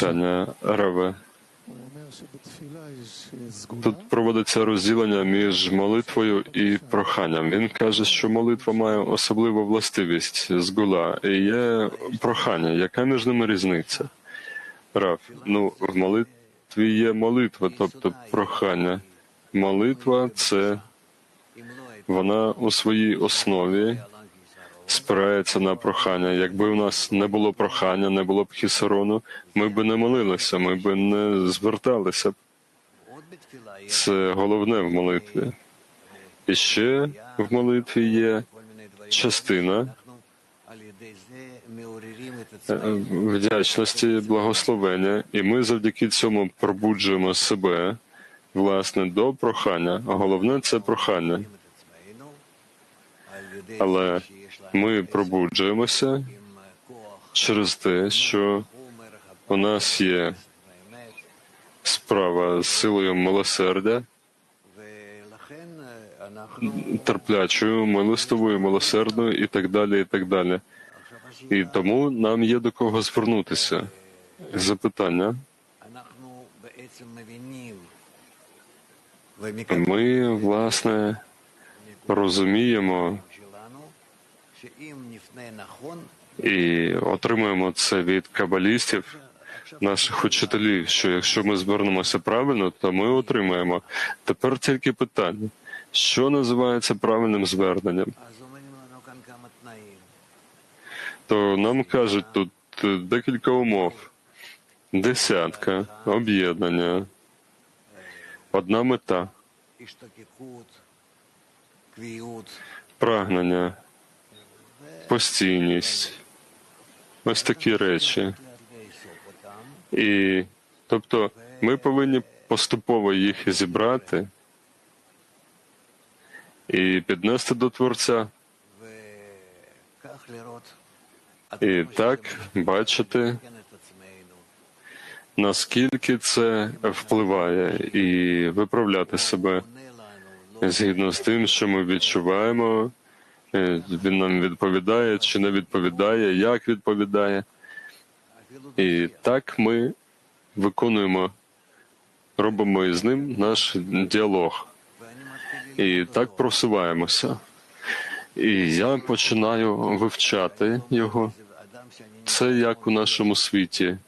Питання Рабе. Тут проводиться розділення між молитвою і проханням. Він каже, що молитва має особливу властивість згула, і є прохання. Яка між ними різниця? Рав, ну в молитві є молитва, тобто прохання. Молитва це вона у своїй основі спирається на прохання. Якби у нас не було прохання, не було б хісарону, ми б не молилися, ми б не зверталися. Це головне в молитві. І ще в молитві є частина е, вдячності, благословення, і ми завдяки цьому пробуджуємо себе власне до прохання. А головне це прохання. Але ми пробуджуємося через те, що у нас є справа з силою милосердя, терплячою, милостивою, милосердною і так далі, і так далі. І тому нам є до кого звернутися. Запитання. Ми, власне, розуміємо і отримуємо це від кабалістів, наших учителів, що якщо ми звернемося правильно, то ми отримаємо. Тепер тільки питання: що називається правильним зверненням? То нам кажуть тут е, декілька умов: десятка, об'єднання, одна мета, прагнення, постійність. Ось такі речі. І тобто ми повинні поступово їх зібрати і піднести до Творця. І так бачити, наскільки це впливає, і виправляти себе згідно з тим, що ми відчуваємо. Е, Він нам відповідає чи не відповідає, як відповідає. І так ми виконуємо, робимо із ним наш діалог. І так просуваємося. І я починаю вивчати його. Це як у нашому світі,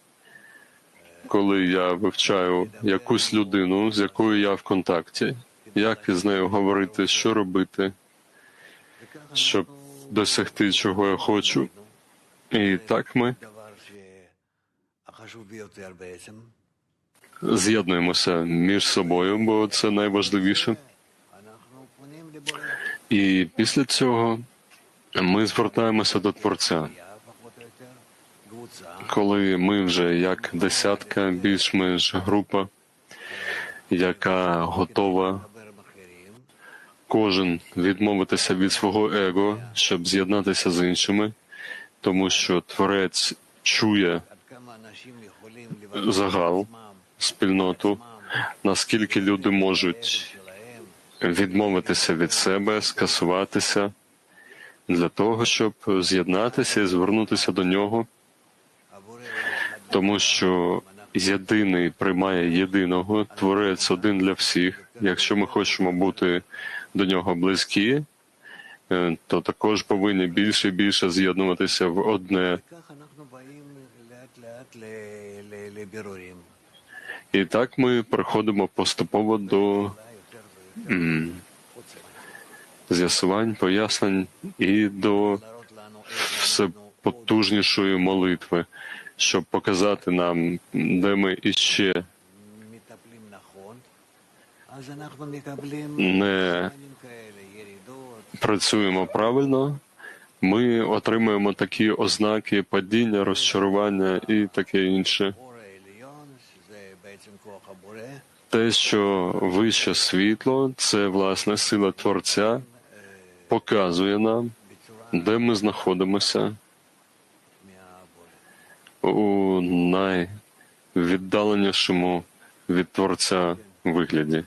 коли я вивчаю якусь людину, з якою я в контакті, як із нею говорити, що робити, щоб досягти чого я хочу. І так ми з'єднуємося між собою, бо це найважливіше. І після цього ми звертаємося до Творця. Коли ми вже як десятка, більш-менш група, яка готова кожен відмовитися від свого его, щоб з'єднатися з іншими, тому що Творець чує загал, спільноту, наскільки люди можуть відмовитися від себе, скасуватися для того, щоб з'єднатися і звернутися до нього, тому що єдиний приймає єдиного, творець один для всіх. Якщо ми хочемо бути до нього близькі, е, то також повинні більше і більше з'єднуватися в одне. І так ми приходимо поступово до з'ясувань, пояснень і до все потужнішої молитви, щоб показати нам, де ми іще не працюємо правильно, ми отримуємо такі ознаки падіння, розчарування і таке інше. Те, що вище світло, це власне сила Творця, показує нам, де ми знаходимося у найвіддаленішому від Творця вигляді.